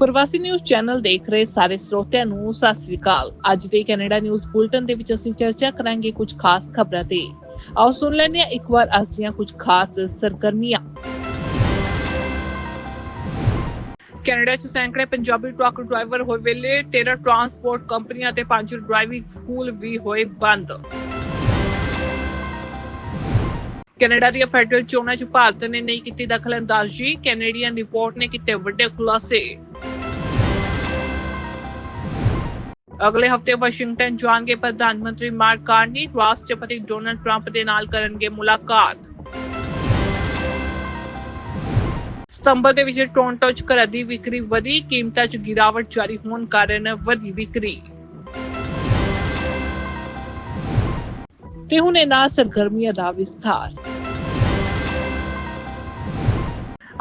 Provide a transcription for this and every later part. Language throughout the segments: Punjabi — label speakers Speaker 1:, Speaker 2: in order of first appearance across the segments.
Speaker 1: ਪ੍ਰਵਾਸੀ ਨਿਊਜ਼ ਚੈਨਲ ਦੇਖ ਰਹੇ ਸਾਰੇ ਸਰੋਤਿਆਂ ਨੂੰ, ਸਤਿ ਸ੍ਰੀ ਅਕਾਲ। ਅੱਜ ਦੇ ਕੈਨੇਡਾ ਨਿਊਜ਼ ਬੁਲਟਨ ਦੇ ਵਿੱਚ ਅਸੀਂ ਚਰਚਾ ਕਰਾਂਗੇ ਕੁਝ ਖਾਸ ਖਬਰਾਂ ਤੇ। ਆਓ ਸੁਣ ਲੈਂਦੇ ਹਾਂ ਇੱਕ ਵਾਰ ਅੱਜ ਦੀਆਂ ਕੁਝ ਖਾਸ ਸਰਗਰਮੀਆਂ। ਕੈਨੇਡਾ 'ਚ ਸੈਂਕੜੇ ਪੰਜਾਬੀ ਟਰੱਕ ਡਰਾਈਵਰ ਹੋਏ ਵੇਲੇ 13 ਟਰਾਂਸਪੋਰਟ ਕੰਪਨੀਆਂ ਤੇ ਪੰਜ ਡਰਾਈਵਿੰਗ ਸਕੂਲ ਵੀ ਹੋਏ ਬੰਦ। ਕੈਨੇਡਾ ਦੀਆਂ ਫੈਡਰਲ ਚੋਣਾਂ 'ਚ ਭਾਰਤ ਨੇ ਨਹੀਂ ਕੀਤੀ ਦਖਲਅੰਦਾਜ਼ੀ ਕੈਨੇਡੀਅਨ ਰਿਪੋਰਟ ਨੇ ਕੀਤੇ ਵੱਡੇ ਖੁਲਾਸੇ। ਅਗਲੇ ਹਫ਼ਤੇ ਵਾਸ਼ਿੰਗਟਨ ਜਾਣਗੇ ਪ੍ਰਧਾਨ ਮੰਤਰੀ ਮਾਰਕ ਕਾਰਨੀ, ਰਾਸ਼ਟਰਪਤੀ ਡੋਨਲਡ ਟਰੰਪ ਦੇ ਨਾਲ ਕਰਨਗੇ ਮੁਲਾਕਾਤ। ਸਤੰਬਰ ਦੇ ਵਿੱਚ ਟੋਰਾਂਟੋ 'ਚ ਘਰਾਂ ਦੀ ਵਿਕਰੀ ਵਧੀ, ਕੀਮਤਾਂ 'ਚ ਗਿਰਾਵਟ ਜਾਰੀ ਹੋਣ ਕਾਰਨ ਵਧੀ ਵਿਕਰੀ। ਤੇ ਹੁਣ ਇਹਨਾਂ ਸਰਗਰਮੀਆਂ ਦਾ ਵਿਸਥਾਰ।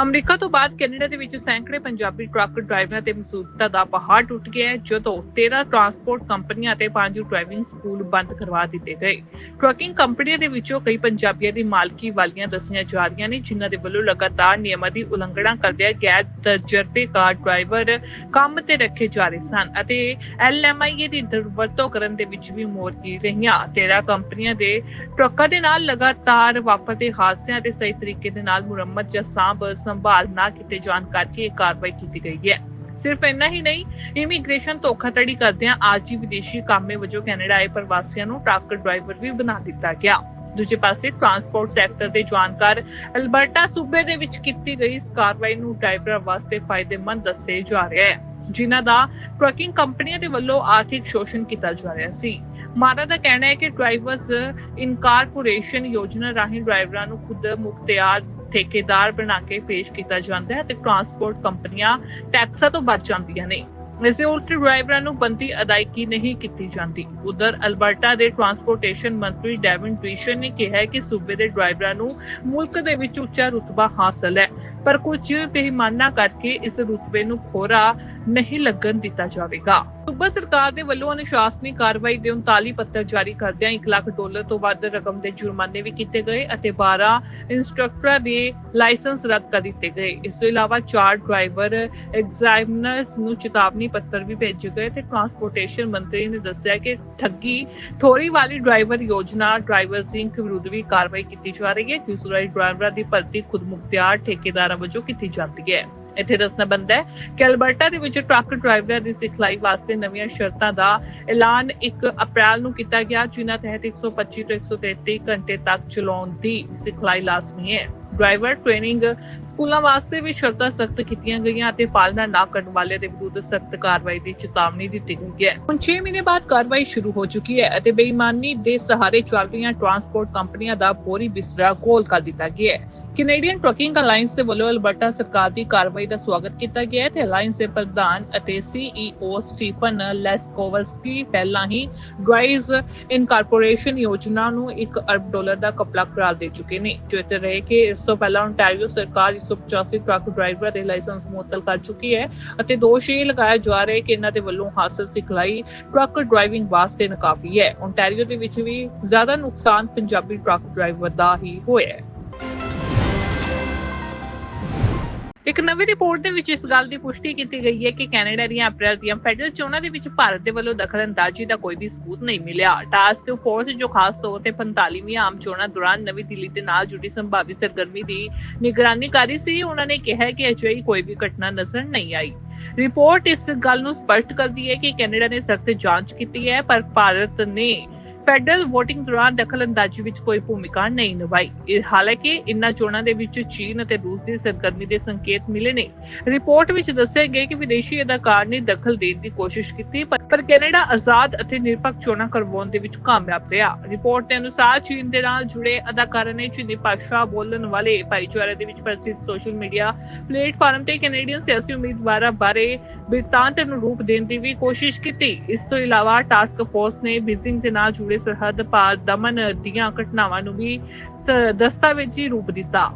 Speaker 1: ਅਮਰੀਕਾ ਤੋਂ ਬਾਅਦ ਕੈਨੇਡਾ ਦੇ ਵਿੱਚ ਸੈਂਕੜੇ ਪੰਜਾਬੀ ਟਰੱਕ ਡਰਾਈਵਰਾਂ ਤੇ ਮਸੂਦਤਾ ਦਾ ਪਹਾੜ ਟੁੱਟ ਗਿਆ ਜਦੋਂ 13 ਟਰਾਂਸਪੋਰਟ ਕੰਪਨੀਆਂ ਤੇ 5 ਡਰਾਈਵਿੰਗ ਸਕੂਲ ਬੰਦ ਕਰਵਾ ਦਿੱਤੇ ਗਏ। ਟਰੱਕਿੰਗ ਕੰਪਨੀਆਂ ਦੇ ਵਿੱਚੋਂ ਕਈ ਪੰਜਾਬੀਆਂ ਦੀ ਮਾਲਕੀ ਵਾਲੀਆਂ ਦੱਸੀਆਂ ਜਾ ਰਹੀਆਂ ਨੇ, ਜਿਨ੍ਹਾਂ ਦੇ ਵੱਲੋਂ ਲਗਾਤਾਰ ਨਿਯਮਾਂ ਦੀ ਉਲੰਘਣਾ ਕਰਦਿਆਂ ਗੈਰ ਤਜਰਬੇਕਾਰ ਡਰਾਈਵਰ ਕੰਮ ਤੇ ਰੱਖੇ ਜਾ ਰਹੇ ਸਨ ਅਤੇ ਐਲਐਮਆਈਏ ਦੀ ਦੁਰਵਰਤੋਂ ਕਰਨ ਦੇ ਵਿੱਚ ਵੀ ਮੋਰਕੀ ਰਹੀਆਂ। 13 ਕੰਪਨੀਆਂ ਦੇ ਟਰੱਕਾਂ ਦੇ ਨਾਲ ਲਗਾਤਾਰ ਵਾਪਰਦੇ ਹਾਦਸਿਆਂ ਤੇ ਸਹੀ ਤਰੀਕੇ ਦੇ ਨਾਲ ਮੁਰੰਮਤ ਜਾਂ ਸਾਂਭ ਸੰਭਾਲ ਨਾ ਕੀਤੇ ਜਾਣ ਕਰਕੇ ਇਹ ਕਾਰਵਾਈ ਕੀਤੀ ਗਈ ਹੈ। ਸਿਰਫ ਇੰਨਾ ਹੀ ਨਹੀਂ ਇਮੀਗ੍ਰੇਸ਼ਨ ਧੋਖਾਧੜੀ ਕਰਦਿਆਂ ਆਜੀ ਵਿਦੇਸ਼ੀ ਕਾਮੇ ਵਜੋਂ ਕੈਨੇਡਾ ਆਏ ਪ੍ਰਵਾਸੀਆਂ ਨੂੰ ਟਰੱਕ ਡਰਾਈਵਰ ਵੀ ਬਣਾ ਦਿੱਤਾ ਗਿਆ। ਦੂਜੇ ਪਾਸੇ ਟਰਾਂਸਪੋਰਟ ਸੈਕਟਰ ਦੇ ਜਾਣਕਾਰ ਅਲਬਰਟਾ ਸੂਬੇ ਦੇ ਵਿੱਚ ਕੀਤੀ ਗਈ ਇਸ ਕਾਰਵਾਈ ਨੂੰ ਡਰਾਈਵਰਾਂ ਵਾਸਤੇ ਫਾਇਦੇਮੰਦ ਦੱਸੇ ਜਾ ਰਿਹਾ ਹੈ, ਜਿਨ੍ਹਾਂ ਦਾ ਟਰੱਕਿੰਗ ਕੰਪਨੀਆਂ ਦੇ ਵੱਲੋਂ ਆਰਥਿਕ ਸ਼ੋਸ਼ਣ ਕੀਤਾ ਜਾ ਰਿਹਾ ਸੀ। ਮਾਰਾ ਦਾ ਕਹਿਣਾ ਹੈ ਕਿ ਡਰਾਈਵਰਸ ਇਨਕਾਰਪੋਰੇਸ਼ਨ ਯੋਜਨਾ ਰਾਹੀਂ ਡਰਾਈਵਰਾਂ ਨੂੰ ਖੁਦ ਮੁਖਤਿਆਰ ਠੇਕੇਦਾਰ ਬਣਾ ਕੇ ਪੇਸ਼ ਕੀਤਾ ਜਾਂਦਾ ਹੈ ਤੇ ਟਰਾਂਸਪੋਰਟ ਕੰਪਨੀਆਂ ਟੈਕਸਾਂ ਤੋਂ ਬਚ ਜਾਂਦੀਆਂ ਨੇ। ਇਸੇ ਉਲਟ ਡਰਾਈਵਰਾਂ ਨੂੰ ਬੰਦੀ ਅਦਾਇਗੀ ਨਹੀਂ ਕੀਤੀ ਜਾਂਦੀ। ਉਧਰ ਅਲਬਰਟਾ ਦੇ ਟਰਾਂਸਪੋਰਟੇਸ਼ਨ ਮੰਤਰੀ ਡੈਵਿਨ ਟ੍ਰੀਸ਼ਨ ਨੇ ਕਿਹਾ ਕਿ ਸੂਬੇ ਦੇ ਡਰਾਈਵਰਾਂ ਨੂੰ ਮੁਲਕ ਦੇ ਵਿੱਚ ਉੱਚਾ ਰੁਤਬਾ ਹਾਸਲ ਹੈ। ਪਰ ਕੁਝ ਬੇਈਮਾਨਾ ਕਰਕੇ ਇਸ ਰੁਤਬੇ ਨੂੰ ਖੋਰਾ ਨਹੀਂ ਲੱਗਣ ਦਿੱਤਾ ਜਾਵੇਗਾ। ਸੂਬਾ ਸਰਕਾਰ ਦੇ ਵੱਲੋਂ ਅਨੁਸ਼ਾਸਨੀ ਕਾਰਵਾਈ ਦੇ 39 ਪੱਤਰ ਜਾਰੀ ਕਰਦਿਆਂ 1 ਲੱਖ ਡਾਲਰ ਤੋਂ ਵੱਧ ਰਕਮ ਦੇ ਜੁਰਮਾਨੇ ਵੀ ਕੀਤੇ ਗਏ ਅਤੇ 12 ਇੰਸਟ੍ਰਕਟਰਾਂ ਦੇ ਲਾਇਸੈਂਸ ਰੱਦ ਕਰ ਦਿੱਤੇ ਗਏ। ਇਸ ਤੋਂ ਇਲਾਵਾ ਚਾਰ ਡਰਾਈਵਰ ਐਗਜ਼ਾਮਨਰਸ ਨੂੰ ਚੇਤਾਵਨੀ ਪੱਤਰ ਵੀ ਭੇਜੇ ਗਏ ਤੇ ਟਰਾਂਸਪੋਰਟੇਸ਼ਨ ਮੰਤਰੀ ਨੇ ਦੱਸਿਆ ਕਿ ਠੱਗੀ ਠੋਰੀ ਵਾਲੀ ਡਰਾਈਵਰ ਯੋਜਨਾ ਡਰਾਈਵਰ ਸਿੰਕ ਵਿਰੁੱਧ ਵੀ ਕਾਰਵਾਈ ਕੀਤੀ ਜਾ ਰਹੀ ਹੈ, ਜਿਸ ਰਾਹੀਂ ਡਰਾਈਵਰਾਂ ਦੀ ਭਰਤੀ ਖੁਦ ਮੁਖਤਿਆਰ ਠੇਕੇਦਾਰਾਂ ਵਜੋਂ ਕੀਤੀ ਜਾਂਦੀ ਹੈ। ਇੱਥੇ ਦੱਸਣਾ ਬੰਦਾ ਹੈ ਕਿ ਅਲਬਰਟਾ ਦੇ ਵਿੱਚ ਟਰੱਕ ਡਰਾਈਵਰਾਂ ਦੀ ਸਿਖਲਾਈ ਵਾਸਤੇ ਨਵੀਆਂ ਸ਼ਰਤਾਂ ਦਾ ਐਲਾਨ 1 ਅਪ੍ਰੈਲ ਨੂੰ ਕੀਤਾ ਗਿਆ, ਜਿਨ੍ਹਾਂ ਤਹਿਤ 125 ਤੋਂ 133 ਘੰਟੇ ਤੱਕ ਚਲਾਉਣ ਦੀ ਸਿਖਲਾਈ ਲਾਜ਼ਮੀ ਹੈ। ਡਰਾਈਵਰ ਟ੍ਰੇਨਿੰਗ ਸਕੂਲਾਂ ਵਾਸਤੇ ਵੀ ਸ਼ਰਤਾਂ ਸਖਤ ਕੀਤੀਆਂ ਗਈਆਂ ਅਤੇ ਪਾਲਣਾ ਨਾ ਕਰਨ ਵਾਲੇ ਦੇ ਵਿਰੁੱਧ ਸਖਤ ਕਾਰਵਾਈ ਦੀ ਚੇਤਾਵਨੀ ਦਿੱਤੀ ਗਈ ਹੈ। ਹੁਣ 6 ਮਹੀਨੇ ਬਾਅਦ ਕਾਰਵਾਈ ਸ਼ੁਰੂ ਹੋ ਚੁੱਕੀ ਹੈ ਅਤੇ ਬੇਈਮਾਨੀ ਦੇ ਸਹਾਰੇ ਚੱਲ ਰਹੀਆਂ ਟਰਾਂਸਪੋਰਟ ਕੰਪਨੀਆਂ ਦਾ ਬੋਰੀ ਬਿਸਤਰਾ ਗੋਲ ਕਰ ਦਿੱਤਾ ਗਿਆ ਹੈ। ਕੈਨੇਡੀਅਨ ਟਰੱਕਿੰਗ ਅਲਾਈਅੰਸ ਦੇ ਵੱਲੋਂ ਅਲਬਰਟਾ ਸਰਕਾਰ ਦੀ ਕਾਰਵਾਈ ਦਾ ਸਵਾਗਤ ਕੀਤਾ ਗਿਆ ਹੈ ਤੇ ਅਲਾਈਅੰਸ ਦੇ ਪ੍ਰਧਾਨ ਅਤੇ ਸੀਈਓ ਸਟੀਫਨ ਲੈਸਕੋਵਸਕੀ ਪਹਿਲਾਂ ਹੀ ਡਰਾਈਵਸ ਇਨਕਾਰਪੋਰੇਸ਼ਨ ਯੋਜਨਾ ਨੂੰ 1 ਅਰਬ ਡਾਲਰ ਦਾ ਕਪਲਾ ਕਰਾਰ ਦੇ ਚੁੱਕੇ ਨੇ, ਜੋ ਰਹੇ ਕਿ ਇਸ ਤੋਂ ਪਹਿਲਾਂ ਓਨਟਾਰੀਓ ਸਰਕਾਰ 185 ਟਰੱਕ ਡਰਾਈਵਰਾਂ ਦੇ ਲਾਇਸੈਂਸ ਮੁਅੱਤਲ ਕਰ ਚੁੱਕੀ ਹੈ ਅਤੇ ਦੋਸ਼ ਇਹ ਲਗਾਇਆ ਜਾ ਰਿਹਾ ਹੈ ਕਿ ਇਹਨਾਂ ਦੇ ਵੱਲੋਂ ਹਾਸਲ ਸਿਖਲਾਈ ਟਰੱਕ ਡਰਾਈਵਿੰਗ ਵਾਸਤੇ ਨਾਕਾਫੀ ਹੈ। ਓਨਟਾਰੀਓ ਦੇ ਵਿੱਚ ਵੀ ਜ਼ਿਆਦਾ ਨੁਕਸਾਨ ਪੰਜਾਬੀ ਟਰੱਕ ਡਰਾਈਵਰ ਦਾ ਹੀ ਹੋਇਆ ਹੈ। ਇੱਕ ਨਵੀਂ ਰਿਪੋਰਟ ਦੇ ਵਿੱਚ ਇਸ ਗੱਲ ਦੀ ਪੁਸ਼ਟੀ ਕੀਤੀ ਗਈ ਹੈ ਕਿ ਕੈਨੇਡਾ ਦੀਆਂ ਅਪ੍ਰੈਲ ਦੀਆਂ ਫੈਡਰਲ ਚੋਣਾਂ ਦੇ ਵਿੱਚ ਭਾਰਤ ਦੇ ਵੱਲੋਂ ਦਖਲਅੰਦਾਜ਼ੀ ਦਾ ਕੋਈ ਵੀ ਸਬੂਤ ਨਹੀਂ ਮਿਲਿਆ। ਟਾਸਕ ਫੋਰਸ ਜੋ ਖਾਸ ਤੌਰ ਤੇ 45ਵੀਂ ਆਮ ਚੋਣਾਂ ਦੌਰਾਨ ਨਵੀਂ ਦਿੱਲੀ ਦੇ ਨਾਲ ਜੁੜੀ ਸੰਭਾਵੀ ਸਰਗਰਮੀ ਦੀ ਨਿਗਰਾਨੀ ਕਰ ਰਹੀ ਸੀ, ਉਹਨਾਂ ਨੇ ਕਿਹਾ ਕਿ ਅਜਿਹੀ ਕੋਈ ਵੀ ਘਟਨਾ ਨਜ਼ਰ ਨਹੀਂ ਆਈ। ਰਿਪੋਰਟ ਇਸ ਗੱਲ ਨੂੰ ਸਪਸ਼ਟ ਕਰਦੀ ਹੈ ਕਿ ਕੈਨੇਡਾ ਨੇ ਸਖਤ ਜਾਂਚ ਕੀਤੀ ਹੈ, ਪਰ ਭਾਰਤ ਨੇ ਫੈਡਰਲ VOTING ਦੌਰਾਨ ਦਖਲਅੰਦਾਜ਼ੀ ਵਿੱਚ ਕੋਈ ਭੂਮਿਕਾ ਨਹੀਂ ਨਿਭਾਈ। ਹਾਲਾਂਕਿ ਇਨ੍ਹਾਂ ਚੋਣਾਂ ਦੇ ਵਿੱਚ ਚੀਨ ਅਤੇ ਰੂਸ ਦੀ ਸਰਗਰਮੀ ਦੇ ਸੰਕੇਤ ਮਿਲੇ ਨੇ। ਰਿਪੋਰਟ ਵਿੱਚ ਦੱਸਿਆ ਗਿਆ ਕਿ ਵਿਦੇਸ਼ੀ ਅਦਾਕਾਰ ਨੇ ਦਖਲ ਦੇਣ ਦੀ ਕੋਸ਼ਿਸ਼ ਕੀਤੀ ਪਰ ਕੈਨੇਡਾ ਆਜ਼ਾਦ ਅਤੇ ਨਿਰਪੱਖ ਚੋਣਾਂ ਕਰਵਾਉਣ ਦੇ ਵਿੱਚ ਕਾਮਯਾਬ ਰਿਹਾ। ਰਿਪੋਰਟ ਦੇ ਅਨੁਸਾਰ ਚੀਨ ਦੇ ਨਾਲ ਜੁੜੇ ਅਦਾਕਾਰਾਂ ਨੇ ਚੀਨੀ ਭਾਸ਼ਾ ਬੋਲਣ ਵਾਲੇ ਭਾਈਚਾਰੇ ਦੇ ਵਿੱਚ ਪ੍ਰਸਿੱਧ ਸੋਸ਼ਲ ਮੀਡੀਆ ਪਲੇਟਫਾਰਮ ਤੇ ਕੈਨੇਡੀਅਨ ਸਿਆਸੀ ਉਮੀਦਵਾਰਾਂ ਬਾਰੇ ਬਿਰਤਾਂਤ ਨੂੰ ਰੂਪ ਦੇਣ ਦੀ ਵੀ ਕੋਸ਼ਿਸ਼ ਕੀਤੀ। ਇਸ ਤੋਂ ਇਲਾਵਾ ਟਾਸਕ ਫੋਰਸ ਨੇ ਬੀਜ਼ਿੰਗ ਦੇ ਨਾਲ ਜੁੜੇ ਸਰਹੱਦ ਪਾਰ ਦਮਨ ਦੀਆਂ ਘਟਨਾਵਾਂ ਨੂੰ ਵੀ ਦਸਤਾਵੇਜ਼ੀ ਰੂਪ ਦਿੱਤਾ।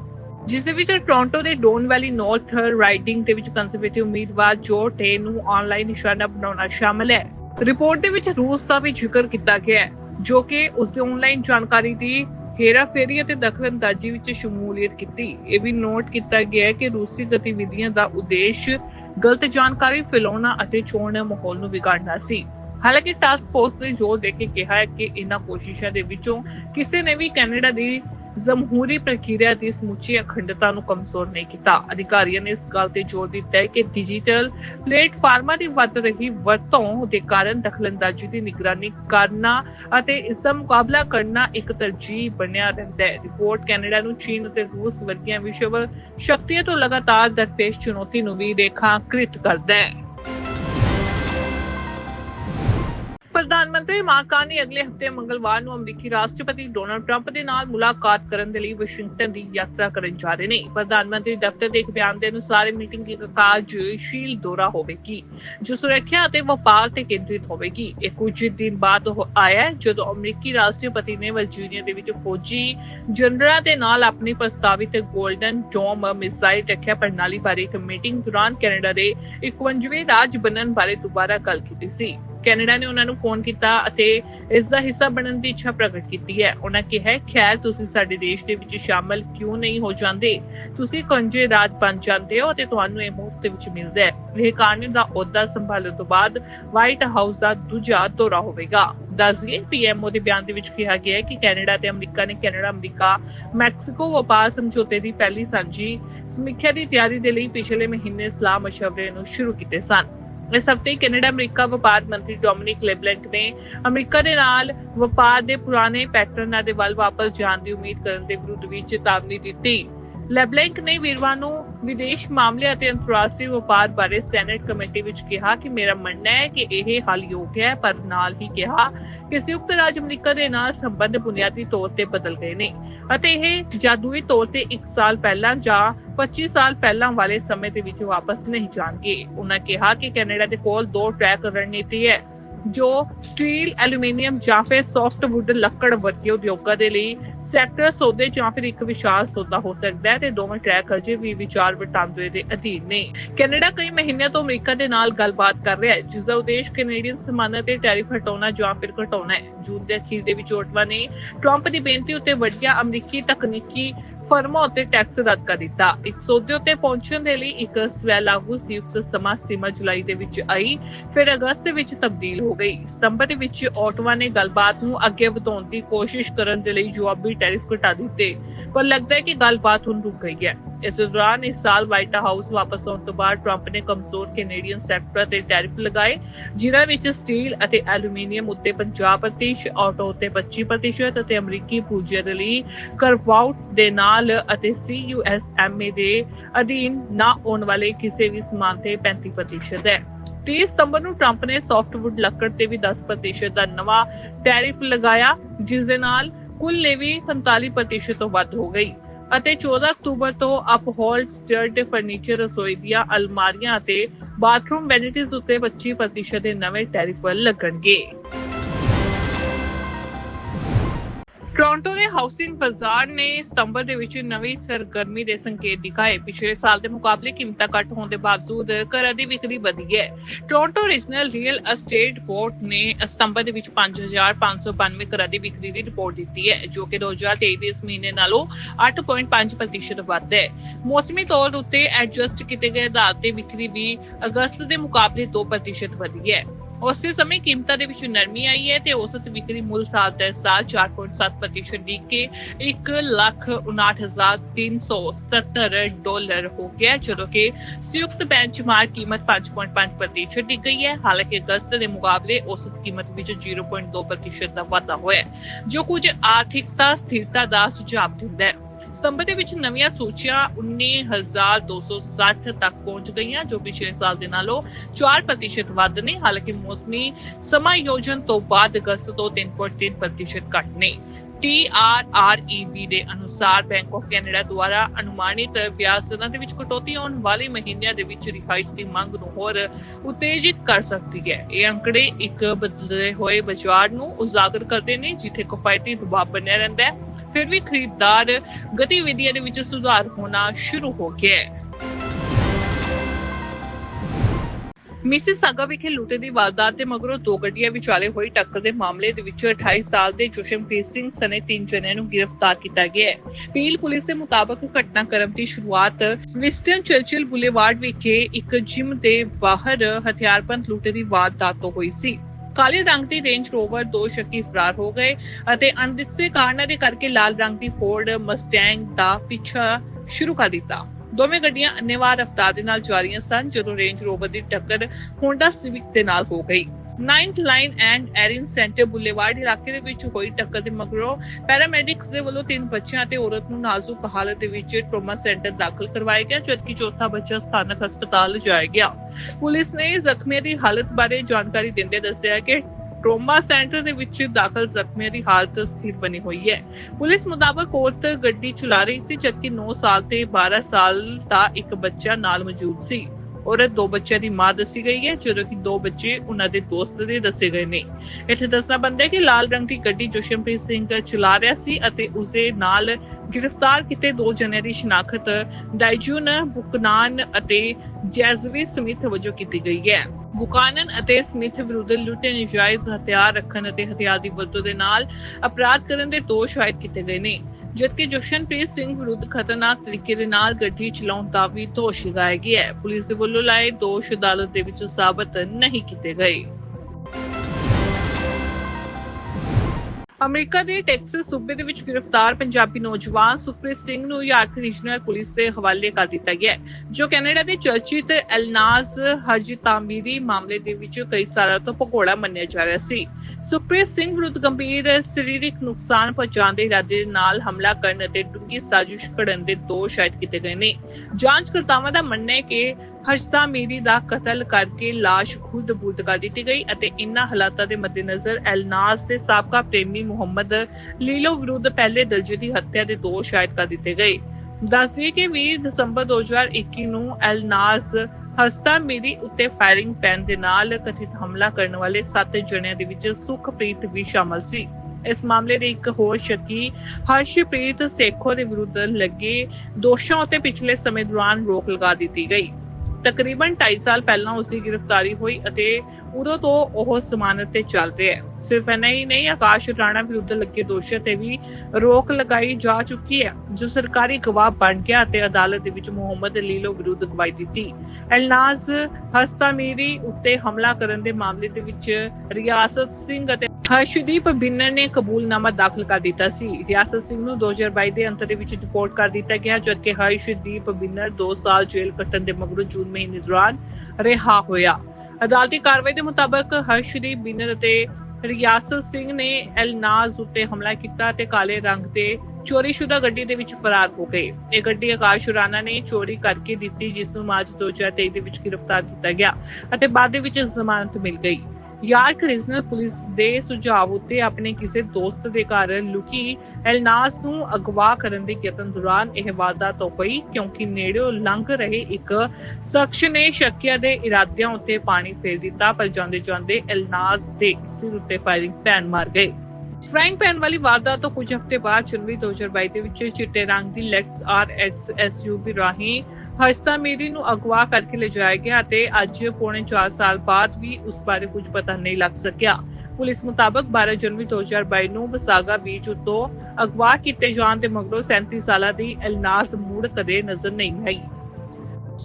Speaker 1: ਜਿਸ ਦੇ ਵਿੱਚ ਟੋਰਾਂਟੋ ਦੇ ਡੋਨ ਵੈਲੀ ਨਾਰਥ ਰਾਈਡਿੰਗ ਦੇ ਵਿੱਚ ਕੰਜ਼ਰਵੇਟਿਵ ਉਮੀਦਵਾਰ ਜੋ ਟੇ ਨੂੰ ਆਨਲਾਈਨ ਨਿਸ਼ਾਨਾ ਬਣਾਉਣਾ ਸ਼ਾਮਲ ਹੈ। ਰਿਪੋਰਟ ਦੇ ਵਿੱਚ ਰੂਸ ਦਾ ਵੀ ਜ਼ਿਕਰ ਕੀਤਾ ਗਿਆ ਹੈ, ਜੋ ਕਿ ਉਸ ਦੇ ਆਨਲਾਈਨ ਜਾਣਕਾਰੀ ਦੀ ਹੇਰਾਫੇਰੀ ਅਤੇ ਦਖਲਅੰਦਾਜ਼ੀ ਵਿੱਚ ਸ਼ਮੂਲੀਅਤ ਕੀਤੀ। ਇਹ ਵੀ ਨੋਟ ਕੀਤਾ ਗਿਆ ਹੈ ਕਿ ਰੂਸੀ ਗਤੀਵਿਧੀਆਂ ਦਾ ਉਦੇਸ਼ ਗਲਤ ਜਾਣਕਾਰੀ ਫੈਲਾਉਣਾ ਅਤੇ ਚੋਣ ਮਾਹੌਲ ਨੂੰ ਵਿਗਾੜਨਾ ਸੀ। ਹਾਲਾਂਕਿ ਟਾਸਕ ਫੋਰਸ ਨੇ ਜ਼ੋਰ ਦੇ ਕੇ ਕਿਹਾ ਹੈ ਕਿ ਇਹਨਾਂ ਕੋਸ਼ਿਸ਼ਾਂ ਦੇ ਵਿੱਚੋਂ ਕਿਸੇ ਨੇ ਵੀ ਕੈਨੇਡਾ ਦੀ ਜਮਹੂਰੀ ਪ੍ਰਕਿਰਿਆ ਦੀ ਸਮੁੱਚੀ ਅਖੰਡਤਾ ਨੂੰ ਕਮਜ਼ੋਰ ਨਹੀਂ ਕੀਤਾ। ਅਧਿਕਾਰੀਆਂ ਨੇ ਇਸ ਗੱਲ ਤੇ ਜ਼ੋਰ ਦਿੱਤਾ ਹੈ ਕਿ ਡਿਜੀਟਲ ਪਲੇਟਫਾਰਮਾਂ ਦੀ ਵੱਧ ਰਹੀ ਵਰਤੋਂ ਦੇ ਕਾਰਨ ਦਖਲਅੰਦਾਜ਼ੀ ਦੀ ਨਿਗਰਾਨੀ ਕਰਨਾ ਅਤੇ ਇਸ ਦਾ ਮੁਕਾਬਲਾ ਕਰਨਾ ਇੱਕ ਤਰਜੀਹ ਬਣਿਆ ਰਹਿੰਦਾ ਹੈ। ਰਿਪੋਰਟ ਕੈਨੇਡਾ ਨੂੰ ਚੀਨ ਅਤੇ ਰੂਸ ਵਰਗੀਆਂ ਵਿਸ਼ਵ ਸ਼ਕਤੀਆਂ ਤੋਂ ਲਗਾਤਾਰ ਦਰਪੇਸ਼ ਚੁਣੌਤੀ ਨੂੰ ਵੀ ਰੇਖਾਂਕਿਤ ਕਰਦਾ ਹੈ। ਪ੍ਰਧਾਨ ਮੰਤਰੀ ਮਾਰਕਾ ਨੇ ਅਗਲੇ ਹਫ਼ਤੇ ਮੰਗਲਵਾਰ ਨੂੰ ਅਮਰੀਕੀ ਰਾਸ਼ਟਰਪਤੀ ਡੋਨਾਲਡ ਟਰੰਪ ਦੇ ਨਾਲ ਮੁਲਾਕਾਤ ਕਰਨ ਦੇ ਲਈ ਵਾਸ਼ਿੰਗਟਨ ਦੀ ਯਾਤਰਾ ਕਰਨ ਜਾ ਰਹੇ ਨੇ। ਪ੍ਰਧਾਨ ਮੰਤਰੀ ਦਫ਼ਤਰ ਦੇ ਇੱਕ ਬਿਆਨ ਦੇ ਅਨੁਸਾਰ ਮੀਟਿੰਗ ਇੱਕ ਕਾਰਜਸ਼ੀਲ ਦੌਰਾ ਹੋਵੇਗੀ, ਜੋ ਸੁਰੱਖਿਆ ਅਤੇ ਵਪਾਰ ਤੇ ਕੇਂਦਰਿਤ ਹੋਵੇਗੀ। ਇਹ ਕੁਝ ਦਿਨ ਬਾਅਦ ਆਇਆ ਜਦੋਂ ਅਮਰੀਕੀ ਰਾਸ਼ਟਰਪਤੀ ਨੇ ਵਰਜੀਨੀਆ ਦੇ ਵਿੱਚ ਫੌਜੀ ਜਨਰਲਾਂ ਦੇ ਨਾਲ ਆਪਣੀ ਪ੍ਰਸਤਾਵਿਤ ਗੋਲਡਨ ਡੋਮ ਮਿਸਾਈਲ ਰੱਖਿਆ ਪ੍ਰਣਾਲੀ ਬਾਰੇ ਇੱਕ ਮੀਟਿੰਗ ਦੌਰਾਨ ਕੈਨੇਡਾ ਦੇ 51ਵੇਂ ਰਾਜ ਬਣਨ ਬਾਰੇ ਦੁਬਾਰਾ ਗੱਲ ਕੀਤੀ ਸੀ। ਕੈਨੇਡਾ ਨੇ ਉਹਨਾਂ ਨੂੰ ਫੋਨ ਕੀਤਾ ਅਤੇ ਇਸ ਦਾ ਹਿੱਸਾ ਬਣਨ ਦੀ ਇੱਛਾ ਪ੍ਰਗਟ ਕੀਤੀ ਹੈ। ਉਹਨਾਂ ਕਿਹਾ ਖੈਰ, ਤੁਸੀਂ ਸਾਡੇ ਦੇਸ਼ ਦੇ ਵਿੱਚ ਸ਼ਾਮਲ ਕਿਉਂ ਨਹੀਂ ਹੋ ਜਾਂਦੇ? ਤੁਸੀਂ ਕੰਜੇ ਰਾਜ ਬਣ ਜਾਂਦੇ ਹੋ ਅਤੇ ਤੁਹਾਨੂੰ ਇਹ ਮੁਫਤ ਵਿੱਚ ਮਿਲਦਾ ਹੈ। ਇਹ ਕਾਨੂੰਨ ਦਾ ਅਹੁਦਾ ਸੰਭਾਲਣ ਤੋਂ ਬਾਅਦ ਵਾਈਟ ਹਾਊਸ ਦਾ ਦੂਜਾ ਦੌਰਾ ਹੋਵੇਗਾ। ਦੱਸਈਏ ਪੀਐਮਓ ਦੇ ਬਿਆਨ ਦੇ ਵਿੱਚ ਕਿਹਾ ਗਿਆ ਹੈ ਕਿ ਕੈਨੇਡਾ ਤੇ ਅਮਰੀਕਾ ਨੇ ਕੈਨੇਡਾ, ਅਮਰੀਕਾ, ਮੈਕਸੀਕੋ, ਵਪਾਰ ਸਮਝੌਤੇ ਦੀ ਪਹਿਲੀ ਸਾਂਝੀ ਸਮੀਖਿਆ ਦੀ ਤਿਆਰੀ ਦੇ ਲਈ ਪਿਛਲੇ ਮਹੀਨੇ ਸਲਾਹ ਮਸ਼ਵਰੇ ਨੂੰ ਸ਼ੁਰੂ ਕੀਤੇ ਸਨ। ਇਸ ਹਫ਼ਤੇ ਕੈਨੇਡਾ ਅਮਰੀਕਾ ਵਪਾਰ ਮੰਤਰੀ ਡੋਮਿਨਿਕ ਲੈਬਲੈਂਕ ਨੇ ਅਮਰੀਕਾ ਦੇ ਨਾਲ ਵਪਾਰ ਦੇ ਪੁਰਾਣੇ ਪੈਟਰਨਾਂ ਦੇ ਵੱਲ ਵਾਪਸ ਜਾਣ ਦੀ ਉਮੀਦ ਕਰਨ ਦੇ ਵਿਰੁੱਧ ਵੀ ਚੇਤਾਵਨੀ ਦਿੱਤੀ। ਲੈਬਲੈਂਕ ਨੇ ਵੀਰਵਾਰ ਨੂੰ ਵਿਦੇਸ਼ ਮਾਮਲੇ ਅਤੇ ਅੰਤਰਰਾਸ਼ਟਰੀ ਵਪਾਰ ਬਾਰੇ ਸੈਨੇਟ ਕਮੇਟੀ ਵਿੱਚ ਕਿਹਾ ਕਿ ਮੇਰਾ ਮੰਨਣਾ ਹੈ ਕਿ ਇਹ ਹੱਲ ਯੋਗ ਹੈ, ਪਰ ਨਾਲ ਹੀ ਕਿਹਾ ਕਿ ਸੰਯੁਕਤ ਰਾਜ ਅਮਰੀਕਾ ਦੇ ਨਾਲ ਸੰਬੰਧ ਬੁਨਿਆਦੀ ਤੌਰ ਤੇ ਬਦਲ ਗਏ ਨੇ ਅਤੇ ਇਹ ਜਾਦੂਈ ਤੌਰ ਤੇ 1 ਸਾਲ ਪਹਿਲਾਂ ਜਾਂ 25 ਸਾਲ ਪਹਿਲਾਂ ਵਾਲੇ ਸਮੇਂ ਦੇ ਵਿੱਚ ਵਾਪਸ ਨਹੀਂ ਜਾਣਗੇ। ਉਹਨਾਂ ਕਿਹਾ ਕਿ ਕੈਨੇਡਾ ਦੇ ਕੋਲ ਦੋ ਟਰੈਕ ਰਣਨੀਤੀ ਹੈ, ਜੋ ਸਟੀਲ, ਐਲੂਮੀਨੀਅਮ ਜਾਂ ਫਿਰ ਸੌਫਟਵੁੱਡ ਲੱਕੜ ਵਰਗੇ ਉਦਯੋਗਾਂ ਦੇ ਲਈ ਸੈਕਟਰ ਸੌਦੇ ਜਾਂ ਫਿਰ ਇੱਕ ਵਿਸ਼ਾਲ ਸੌਦਾ ਹੋ ਸਕਦਾ ਹੈ ਤੇ ਦੋਵੇਂ ਟਰੈਕ ਅਜੇ ਵੀ ਵਿਚਾਰ ਵਟਾਂਦਰੇ ਦੇ ਅਧੀਨ ਨੇ। ਕੈਨੇਡਾ ਕਈ ਮਹੀਨਿਆਂ ਤੋਂ ਅਮਰੀਕਾ ਦੇ ਨਾਲ ਗੱਲਬਾਤ ਕਰ ਰਿਹਾ ਹੈ, ਜਿਸ ਦਾ ਉਦੇਸ਼ ਕੈਨੇਡੀਅਨ ਸਮਾਨਾਂ ਤੇ ਟੈਰਿਫ ਹਟਾਉਣਾ ਜਾਂ ਫਿਰ ਘਟਾਉਣਾ ਹੈ। ਜੂਨ ਦੇ ਅਖੀਰ ਦੇ ਵਿੱਚ ਓਟਵਾ ਨੇ ਟਰੰਪ ਦੀ ਬੇਨਤੀ ਉੱਤੇ ਵੱਡੀਆਂ ਅਮਰੀਕੀ ਤਕਨੀਕੀ ਫਰਮਾਂ ਉੱਤੇ ਟੈਕਸ ਰੱਦ ਕਰ ਦਿੱਤਾ। ਇੱਕ ਸੌਦੇ ਉੱਤੇ ਪਹੁੰਚਣ ਦੇ ਲਈ ਇੱਕ ਸਵੈ ਲਾਗੂ ਸੰਯੁਕਤ ਸਮਾਂ ਸੀਮਾ ਜੁਲਾਈ ਦੇ ਵਿੱਚ ਆਈ, ਫਿਰ ਅਗਸਤ ਦੇ ਵਿੱਚ ਤਬਦੀਲ ਹੋ ਗਈ। ਸਤੰਬਰ ਦੇ ਵਿੱਚ ਓਟਵਾ ਨੇ ਗੱਲਬਾਤ ਨੂੰ ਅੱਗੇ ਵਧਾਉਣ ਦੀ ਕੋਸ਼ਿਸ਼ ਕਰਨ ਦੇ ਲਈ ਜਵਾਬੀ ਟੈਰਿਫ ਘਟਾ ਦਿੱਤੇ। ਪਰ ਲੱਗਦਾ ਹੈ ਕਿ ਗੱਲਬਾਤ ਹੁਣ ਰੁਕ ਗਈ ਹੈ। ਇਸ ਦੌਰਾਨ ਇਸ ਸਾਲ ਵਾਈਟ ਹਾਊਸ ਵਾਪਸ ਆਉਣ ਤੋਂ ਬਾਅਦ ਟਰੰਪ ਨੇ ਕਮਜ਼ੋਰ ਕੈਨੇਡੀਅਨ ਸੈਕਟਰ ਤੇ ਟੈਰਿਫ ਲਗਾਏ, ਜਿਨ੍ਹਾਂ ਵਿੱਚ ਸਟੀਲ ਅਤੇ ਐਲੂਮੀਨੀਅਮ ਉੱਤੇ 50% ਆਟੋ ਉੱਤੇ 25% ਅਤੇ ਅਮਰੀਕੀ ਪੂੰਜੀ ਦੇ ਲਈ ਕਰਵਾਊਟ ਦੇ ਨਾਲ ਅਤੇ ਸੀਯੂਐਸਐਮਏ ਦੇ ਅਧੀਨ ਨਾ ਆਉਣ ਵਾਲੇ ਕਿਸੇ ਵੀ ਸਮਾਨ ਤੇ 35% ਹੈ। 30 ਸਤੰਬਰ ਨੂੰ ਟਰੰਪ ਨੇ ਸੌਫਟਵੁੱਡ ਲੱਕੜ ਤੇ ਵੀ 10% ਦਾ ਨਵਾਂ ਟੈਰਿਫ ਲਗਾਇਆ, ਜਿਸ ਦੇ ਨਾਲ ਕੁੱਲ ਲੇਵੀ 45% ਤੋਂ ਵੱਧ ਹੋ ਗਈ। ਅਤੇ 14 ਅਕਤੂਬਰ ਤੋਂ ਅਪਹੋਲਸਟਰਡ ਫਰਨੀਚਰ ਰਸੋਈ ਦੀਆਂ ਅਲਮਾਰੀਆਂ ਅਤੇ ਬਾਥਰੂਮ ਵੈਨਿਟੀਜ਼ ਉੱਤੇ 25% ਦੇ ਨਵੇਂ ਟੈਰਿਫ ਲੱਗਣਗੇ। ਟੋਰਾਂਟੋ ਦੇ ਹਾਊਸਿੰਗ ਬਾਜ਼ਾਰ ਨੇ ਸਤੰਬਰ ਦੇ ਵਿੱਚ ਨਵੀਂ ਸਰਗਰਮੀ ਦੇ ਸੰਕੇਤ ਦਿਖਾਏ। ਪਿਛਲੇ ਸਾਲ ਦੇ ਮੁਕਾਬਲੇ ਕੀਮਤਾਂ ਘੱਟ ਹੋਣ ਦੇ ਬਾਵਜੂਦ ਘਰਾਂ ਦੀ ਵਿਕਰੀ ਵਧੀ ਹੈ। Toronto Regional Real Estate Board ਨੇ ਸਤੰਬਰ ਦੇ ਵਿੱਚ 5592 ਘਰਾਂ ਦੀ ਵਿਕਰੀ ਦੀ ਰਿਪੋਰਟ ਦਿੱਤੀ ਹੈ, ਜੋ ਕਿ 2023 ਦੇ ਇਸ ਮਹੀਨੇ ਨਾਲੋਂ 8.5% ਵੱਧ ਹੈ। ਮੌਸਮੀ ਤੌਰ ਉੱਤੇ ਐਡਜਸਟ ਕੀਤੇ ਗਏ ਆਧਾਰ ਤੇ ਵਿਕਰੀ ਵੀ ਅਗਸਤ ਦੇ ਮੁਕਾਬਲੇ 2% ਵਧੀ ਹੈ। ਉਸੇ ਸਮੇਂ ਕੀਮਤਾਂ ਦੇ ਵਿੱਚ ਨਰਮੀ ਆਈ ਹੈ ਤੇ ਔਸਤ ਵਿਕਰੀ ਮੁੱਲ ਸਾਲ ਦਰ ਸਾਲ 4.7% ਡਿੱਗ ਕੇ 1,59,377 ਡਾਲਰ ਹੋ ਗਿਆ ਜਦੋਂ ਕਿ ਸੰਯੁਕਤ ਬੈਂਚਮਾਰਕ ਕੀਮਤ 5.5% ਡਿੱਗ ਗਈ ਹੈ। ਹਾਲਾਂਕਿ ਅਗਸਤ ਦੇ ਮੁਕਾਬਲੇ ਔਸਤ ਕੀਮਤ ਵਿੱਚ 0.2% ਦਾ ਵਾਧਾ ਹੋਇਆ ਜੋ ਕੁਝ ਆਰਥਿਕਤਾ ਸਥਿਰਤਾ ਦਾ ਸੁਝਾਅ ਦਿੰਦਾ ਹੈ। ਸਤੰਬਰ ਦੇ ਵਿੱਚ ਨਵੀਆਂ ਸੂਚੀਆਂ 19260 ਤੱਕ ਪਹੁੰਚ ਗਈਆਂ, ਜੋ ਪਿਛਲੇ ਸਾਲ ਦੇ ਨਾਲੋਂ 4% ਵੱਧ ਨੇ। ਹਾਲਾਂਕਿ ਮੌਸਮੀ ਸਮਾਯੋਜਨ ਤੋਂ ਬਾਅਦ ਅਗਸਤ ਤੋਂ 3.3% ਘੱਟ ਨੇ। TRREB ਦੇ ਅਨੁਸਾਰ ਬੈਂਕ ਆਫ ਕੈਨੇਡਾ ਦੁਆਰਾ ਅਨੁਮਾਨਿਤ ਵਿਆਜ ਦਰਾਂ ਦੇ ਵਿੱਚ ਕਟੌਤੀ ਆਉਣ ਵਾਲੇ ਮਹੀਨਿਆਂ ਦੇ ਵਿੱਚ ਰਿਹਾਇਸ਼ ਦੀ ਮੰਗ ਨੂੰ ਹੋਰ ਉਤੇਜਿਤ ਕਰ ਸਕਦੀ ਹੈ। ਇਹ ਅੰਕੜੇ ਇੱਕ ਬਦਲੇ ਹੋਏ ਬਾਜ਼ਾਰ ਨੂੰ ਉਜਾਗਰ ਕਰਦੇ ਨੇ, ਜਿੱਥੇ ਕਿਫਾਇਤੀ ਦਬਾਅ ਬਣਿਆ ਰਹਿੰਦਾ ਹੈ। ਫਿਰ ਵੀ ਖਰੀਦਦਾਰ ਗਤੀਵਿਧੀਆਂ ਦੇ ਵਿੱਚ ਸੁਧਾਰ ਹੋਣਾ ਸ਼ੁਰੂ ਹੋ ਗਿਆ ਹੈ। ਮਿਸਿਸਾਗਾ ਵਿਖੇ ਲੁੱਟੇ ਦੀ ਵਾਰਦਾਤ ਦੇ ਮਗਰੋਂ ਦੋ ਗੱਡੀਆਂ ਵਿਚਾਲੇ ਹੋਈ ਟੱਕਰ ਦੇ ਮਾਮਲੇ ਦੇ ਵਿੱਚ 28 ਸਾਲ ਦੇ ਜਸ਼ਨਪ੍ਰੀਤ ਸਿੰਘ ਸਨੇ ਤਿੰਨ ਜਣਿਆਂ ਨੂੰ ਗ੍ਰਿਫਤਾਰ ਕੀਤਾ ਗਿਆ ਹੈ। ਪੀਲ ਪੁਲਿਸ ਦੇ ਮੁਤਾਬਕ ਘਟਨਾਕ੍ਰਮ ਦੀ ਸ਼ੁਰੂਆਤ ਵਿਸਟਨ ਚਰਚਿਲ ਬੁਲੇਵਾਰਡ ਵਿਖੇ ਇੱਕ ਜਿਮ ਦੇ ਬਾਹਰ ਹਥਿਆਰਬੰਦ ਲੁੱਟੇ ਦੀ ਵਾਰਦਾਤ ਤੋਂ ਹੋਈ ਸੀ। ਕਾਲੇ ਰੰਗ ਦੀ ਰੇਂਜ ਰੋਵਰ ਦੋ ਸ਼ੱਕੀ ਫਰਾਰ ਹੋ ਗਏ ਅਤੇ ਅਣਦਿਸੇ ਕਾਰਨਾਂ ਦੇ ਕਰਕੇ ਲਾਲ ਰੰਗ ਦੀ ਫੋਰਡ ਮਸਟੈਂਗ ਦਾ ਪਿੱਛਾ ਸ਼ੁਰੂ ਕਰ ਦਿੱਤਾ। ਦੋਵੇਂ ਗੱਡੀਆਂ ਅੰਨੇਵਾਹ ਰਫ਼ਤਾਰ ਦੇ ਨਾਲ ਜਾ ਰਹੀਆਂ ਸਨ ਜਦੋਂ ਰੇਂਜ ਰੋਵਰ ਦੀ ਟੱਕਰ ਹੋਂਡਾ ਸਿਵਿਕ ਦੇ ਨਾਲ ਹੋ ਗਈ। 9th Line and Erin Centre Boulevard ਇਲਾਕੇ ਦੇ ਵਿੱਚ ਹੋਈ ਟੱਕਰ ਦੇ ਮਗਰੋਂ ਪੈਰਾਮੈਡਿਕਸ ਦੇ ਵੱਲੋਂ ਤਿੰਨ ਬੱਚਿਆਂ ਅਤੇ ਔਰਤ ਨੂੰ ਨਾਜ਼ੁਕ ਹਾਲਤ ਦੇ ਵਿੱਚ ਟਰੋਮਾ ਸੈਂਟਰ ਦਾਖਲ ਕਰਵਾਇਆ ਗਿਆ, ਜਦਕਿ ਚੌਥਾ ਬੱਚਾ ਸਥਾਨਕ ਹਸਪਤਾਲ ਲਿਜਾਇਆ ਗਿਆ। ਪੁਲਿਸ ਨੇ ਜ਼ਖਮੀਆਂ ਦੀ ਹਾਲਤ ਬਾਰੇ ਜਾਣਕਾਰੀ ਦਿੰਦੇ ਦੱਸਿਆ ਕਿ ਟਰੋਮਾ ਸੈਂਟਰ ਦੇ ਵਿੱਚ ਦਾਖਲ ਜ਼ਖਮੀਆਂ ਦੀ ਹਾਲਤ ਸਥਿਰ ਬਣੀ ਹੋਈ ਹੈ। ਪੁਲਿਸ ਮੁਤਾਬਕ ਔਰਤ ਗੱਡੀ ਚਲਾ ਰਹੀ ਸੀ, ਜਦਕਿ 9 ਸਾਲ ਤੇ 12 ਸਾਲ ਦਾ ਇੱਕ ਬੱਚਾ ਨਾਲ ਮੌਜੂਦ ਸੀ। ਔਰਤ ਦੋ ਬੱਚਿਆਂ ਦੀ ਮਾਂ ਦੱਸੀ ਗਈ ਹੈ, ਜਦੋਂ ਕਿ ਦੋ ਬੱਚੇ ਉਹਨਾਂ ਦੇ ਦੋਸਤ ਦੇ ਦੱਸੇ ਗਏ ਨੇ। ਇੱਥੇ ਦੱਸਣਾ ਬੰਦਾ ਕਿ ਲਾਲ ਰੰਗ ਦੀ ਗੱਡੀ ਜੋਸ਼ਨਪ੍ਰੀਤ ਸਿੰਘ ਚਲਾ ਰਿਹਾ ਸੀ ਅਤੇ ਉਸ ਦੇ ਨਾਲ ਗ੍ਰਿਫਤਾਰ ਕੀਤੇ ਦੋ ਜਣਿਆਂ ਦੀ ਸ਼ਨਾਖਤ ਡਾਈਜੂਨ ਬੁਕਨਾਨ ਅਤੇ ਜੈਜ਼ਵੀ ਸਮਿਥ ਵਜੋਂ ਕੀਤੀ ਗਈ ਹੈ। ਬੁਕਾਨਨ ਅਤੇ ਸਮਿਥ ਵਿਰੁੱਧ ਲੁੱਟੇ ਨਜਾਇਜ਼ ਹਥਿਆਰ ਰੱਖਣ ਅਤੇ ਹਥਿਆਰ ਦੀ ਵਰਤੋਂ ਦੇ ਨਾਲ ਅਪਰਾਧ ਕਰਨ ਦੇ ਦੋਸ਼ ਆਇਦ ਕੀਤੇ ਗਏ ਨੇ। ਜਦਕਿ ਜਸ਼ਨਪ੍ਰੀਤ ਸਿੰਘ ਵਿਰੁੱਧ ਖਤਰਨਾਕ ਤਰੀਕੇ ਦੇ ਨਾਲ ਗੱਡੀ ਚਲਾਉਣ ਦਾ ਵੀ ਦੋਸ਼ ਲਗਾਇਆ ਗਿਆ ਹੈ। ਪੁਲਿਸ ਦੇ ਵੱਲੋਂ ਲਾਏ ਦੋਸ਼ ਅਦਾਲਤ ਦੇ ਵਿੱਚ ਸਾਬਤ ਨਹੀਂ ਕੀਤੇ ਗਏ। ਅਮਰੀਕਾ ਦੇ ਟੈਕਸਸ ਸੂਬੇ ਦੇ ਵਿੱਚ ਗ੍ਰਿਫਤਾਰ ਪੰਜਾਬੀ ਨੌਜਵਾਨ ਸੁਖਪ੍ਰੀਤ ਸਿੰਘ ਨੂੰ ਯਾਰਕ ਰੀਜਨਲ ਪੁਲਿਸ ਦੇ ਹਵਾਲੇ ਕਰ ਦਿੱਤਾ ਗਿਆ ਜੋ ਕੈਨੇਡਾ ਦੇ ਚਰਚਿਤ ਐਲਨਾਜ਼ ਹਜ ਤਾਮੀਰੀ ਮਾਮਲੇ ਦੇ ਵਿੱਚ ਕਈ ਸਾਲਾਂ ਤੋਂ ਭਗੌੜਾ ਮੰਨਿਆ ਜਾ ਰਿਹਾ ਸੀ। ਸੁਖਪ੍ਰੀਤ ਸਿੰਘ ਵਿਰੁੱਧ ਗੰਭੀਰ ਸਰੀਰਕ ਨੁਕਸਾਨ ਪਹੁੰਚਾਉਣ ਦੇ ਇਰਾਦੇ ਨਾਲ ਹਮਲਾ ਕਰਨ ਅਤੇ ਡੂੰਘੀ ਸਾਜ਼ਿਸ਼ ਘੜਨ ਦੇ ਦੋਸ਼ ਆਇਦ ਕੀਤੇ ਗਏ ਨੇ। ਜਾਂਚਕਰਤਾਵਾਂ ਦਾ ਮੰਨਣਾ ਹੈ ਕਿ ਹਜਤਾ ਮੀਰੀ ਦਾ ਕਤਲ ਕਰਕੇ ਲਾਸ਼ ਖੁਦ ਬੁੱਧ ਕਰ ਦਿੱਤੀ ਗਈ ਅਤੇ ਇਨ੍ਹਾਂ ਹਾਲਾਤਾਂ ਦੇ ਮੱਦੇਨਜ਼ਰ ਐਲਨਾਸ ਦੇ ਸਾਬਕਾ ਪ੍ਰੇਮੀ ਮੁਹੰਮਦ ਲੀਲੋ ਵਿਰੁੱਧ ਪਹਿਲੇ ਦਰਜੇ ਦੀ ਹੱਤਿਆ ਦੇ ਦੋਸ਼ ਆਇਦ ਕਰ ਦਿੱਤੇ ਗਏ। ਦੱਸਦੀਏ ਕਿ 20 ਦਸੰਬਰ 2021 ਨੂੰ ਐਲਨਾਸ ਹਸਤਾ ਮੀਰੀ ਉੱਤੇ ਫਾਇਰਿੰਗ ਪੈਨ ਦੇ ਨਾਲ ਕਥਿਤ ਹਮਲਾ ਕਰਨ ਵਾਲੇ 7 ਜਣਿਆਂ ਦੇ ਵਿੱਚ ਸੁਖਪ੍ਰੀਤ ਵੀ ਸ਼ਾਮਲ ਸੀ। ਇਸ ਮਾਮਲੇ ਦੇ ਇੱਕ ਹੋਰ ਸ਼ੱਕੀ ਹਰਸ਼ਪ੍ਰੀਤ ਸੇਖੋ ਦੇ ਵਿਰੁੱਧ ਲੱਗੇ ਦੋਸ਼ਾਂ ਉੱਤੇ ਪਿਛਲੇ ਸਮੇਂ ਦੌਰਾਨ ਰੋਕ ਲਗਾ ਦਿੱਤੀ ਗਈ। ਤਕਰੀਬਨ 2.5 ਸਾਲ ਪਹਿਲਾਂ ਉਸ ਦੀ ਗ੍ਰਿਫਤਾਰੀ ਹੋਈ ਅਤੇ ਉਦੋਂ ਤੋਂ ਉਹ ਜ਼ਮਾਨਤ ਤੇ ਚੱਲ ਰਿਹਾ ਹੈ। ਸਿਰਫ ਇੰਨਾ ਹੀ ਨਹੀਂ, ਆਕਾਸ਼ ਰਾਣਾ ਵਿਰੁੱਧ ਲੱਗੇ ਦੋਸ਼ਾਂ ਤੇ ਵੀ ਰੋਕ ਲਗਾਈ ਜਾ ਚੁੱਕੀ ਹੈ, ਜੋ ਸਰਕਾਰੀ ਗਵਾਹ ਬਣ ਗਿਆ ਤੇ ਅਦਾਲਤ ਦੇ ਵਿੱਚ ਮੁਹੰਮਦ ਲੀਲੋ ਵਿਰੁੱਧ ਗਵਾਹੀ ਦਿੱਤੀ। ਐਲਨਾਜ਼ ਹਸਤਾਮੀਰੀ ਉੱਤੇ ਹਮਲਾ ਕਰਨ ਦੇ ਮਾਮਲੇ ਦੇ ਵਿੱਚ ਰਿਆਸਤ ਸਿੰਘ ਅਤੇ ਹਰਸ਼ਦੀਪ ਬਿੰਨਰ ਨੇ ਕਬੂਲਨਾਮਾ ਦਾਖਲ ਕਰ ਦਿੱਤਾ ਸੀ। ਰਿਆਸਤ ਸਿੰਘ ਨੂੰ 2022 ਦੇ ਅੰਤ ਦੇ ਵਿੱਚ ਰਿਪੋਰਟ ਕਰ ਦਿੱਤਾ ਗਿਆ, ਜਦਕਿ ਹਰਸ਼ਦੀਪ ਬਿੰਨਰ 2 ਸਾਲ ਜੇਲ੍ਹ ਕੱਟਣ ਦੇ ਮਗਰੋਂ ਜੂਨ ਮਹੀਨੇ ਦੌਰਾਨ ਰਿਹਾ ਹੋਇਆ। ਅਦਾਲਤੀ ਕਾਰਵਾਈ ਦੇ ਮੁਤਾਬਕ ਹਰਸ਼ਦੀਪ ਬਿੰਨਰ ਅਤੇ ਰਿਆਸਤ ਸਿੰਘ ਨੇ ਐਲਨਾਜ਼ ਉੱਤੇ ਹਮਲਾ ਕੀਤਾ ਤੇ ਕਾਲੇ ਰੰਗ ਦੇ ਚੋਰੀਸ਼ੁਦਾ ਗੱਡੀ ਦੇ ਵਿੱਚ ਫਰਾਰ ਹੋ ਗਏ। ਇਹ ਗੱਡੀ ਆਕਾਸ਼ ਰਾਣਾ ਨੇ ਚੋਰੀ ਕਰਕੇ ਦਿੱਤੀ, ਜਿਸ ਨੂੰ ਮਾਰਚ 2023 ਦੇ ਵਿੱਚ ਗ੍ਰਿਫਤਾਰ ਕੀਤਾ ਗਿਆ ਅਤੇ ਬਾਅਦ ਦੇ ਵਿੱਚ ਜ਼ਮਾਨਤ ਮਿਲ ਗਈ। ਯਾਰਕ ਰੀਜਨਲ ਪੁਲਿਸ ਦੇ ਸੁਝਾਅ ਉੱਤੇ ਆਪਣੇ ਕਿਸੇ ਦੋਸਤ ਦੇ ਘਰ ਲੁਕੀ ਐਲਨਾਸ ਨੂੰ ਅਗਵਾ ਕਰਨ ਦੇ ਯਤਨ ਦੌਰਾਨ ਇਹ ਵਾਰਦਾਤ ਹੋਈ ਕਿਉਂਕਿ ਨੇੜਿਓਂ ਲੰਘ ਰਹੇ ਇੱਕ ਸ਼ਖਸ ਨੇ ਸ਼ੱਕੀਆ ਦੇ ਇਰਾਦਿਆਂ ਉੱਤੇ ਪਾਣੀ ਫੇਰ ਦਿੱਤਾ, ਪਰ ਜਾਂਦੇ ਜਾਂਦੇ ਐਲਨਾਸ ਦੇ ਸਿਰ ਉੱਤੇ ਫਾਇਰਿੰਗ ਪੈਨ ਮਾਰ ਗਏ। ਫ੍ਰੈਂਕ ਪੈਨ ਵਾਲੀ ਵਾਰਦਾਤ ਤੋਂ ਕੁਝ ਹਫ਼ਤੇ ਬਾਅਦ, ਜਨਵਰੀ 2022 ਦੇ ਵਿੱਚ ਚਿੱਟੇ ਰੰਗ ਦੀ ਲੈਕਸ ਆਰ ਐਕਸ ਐਸਯੂਵੀ ਰਾਹੀਂ ਹਸਤਾ ਮੇਰੀ ਨੂੰ ਅਗਵਾ ਕਰਕੇ ਲਿਜਾਇਆ ਗਿਆ ਅਤੇ ਅੱਜ ਪੌਣੇ 4 ਸਾਲ ਬਾਅਦ ਵੀ ਉਸ ਬਾਰੇ ਕੁਝ ਪਤਾ ਨਹੀਂ ਲੱਗ ਸਕਿਆ। ਪੁਲਿਸ ਮੁਤਾਬਕ 12 ਜਨਵਰੀ 2022 ਨੂੰ ਵਸਾਗਾ ਬੀਚ ਉੱਤੋਂ ਅਗਵਾ ਕੀਤੇ ਜਾਣ ਦੇ ਮਗਰੋਂ 37 ਸਾਲਾਂ ਦੀ ਐਲਨਾਜ਼ ਮੂੜ ਕਦੇ ਨਜ਼ਰ ਨਹੀਂ ਆਈ।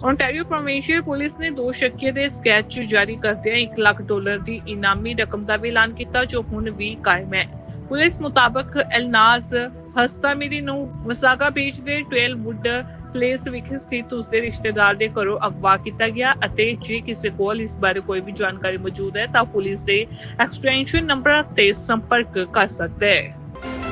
Speaker 1: ਓਨਟਾਰੀਓ ਪ੍ਰੋਵਿੰਸ਼ੀਅਲ ਪੁਲਿਸ ਨੇ ਦੋ ਸ਼ੱਕੀਏ ਦੇ ਸਕੈਚ ਜਾਰੀ ਕਰਦਿਆਂ 1 ਲੱਖ ਡਾਲਰ ਦੀ ਇਨਾਮੀ ਰਕਮ ਦਾ ਵੀ ਐਲਾਨ ਕੀਤਾ, ਜੋ ਹੁਣ ਵੀ ਕਾਇਮ ਹੈ। ਪੁਲਿਸ ਮੁਤਾਬਕ ਐਲਨਾਜ਼ ਹਸਤਾਮੀਰੀ ਨੂੰ ਵਸਾਗਾ ਬੀਚ ਦੇ 12 ਵੁੱਡ ਪਲੇਸ ਵਿਖੇ ਸਥਿਤ ਉਸਦੇ ਰਿਸ਼ਤੇਦਾਰ ਦੇ ਘਰੋਂ ਅਗਵਾ ਕੀਤਾ ਗਿਆ ਅਤੇ ਜੇ ਕਿਸੇ ਕੋਲ ਇਸ ਬਾਰੇ ਕੋਈ ਵੀ ਜਾਣਕਾਰੀ ਮੌਜੂਦ ਹੈ ਤਾਂ ਪੁਲਿਸ ਦੇ ਐਕਸਟੈਂਸ਼ਨ ਨੰਬਰ ਤੇ ਸੰਪਰਕ ਕਰ ਸਕਦਾ ਹੈ।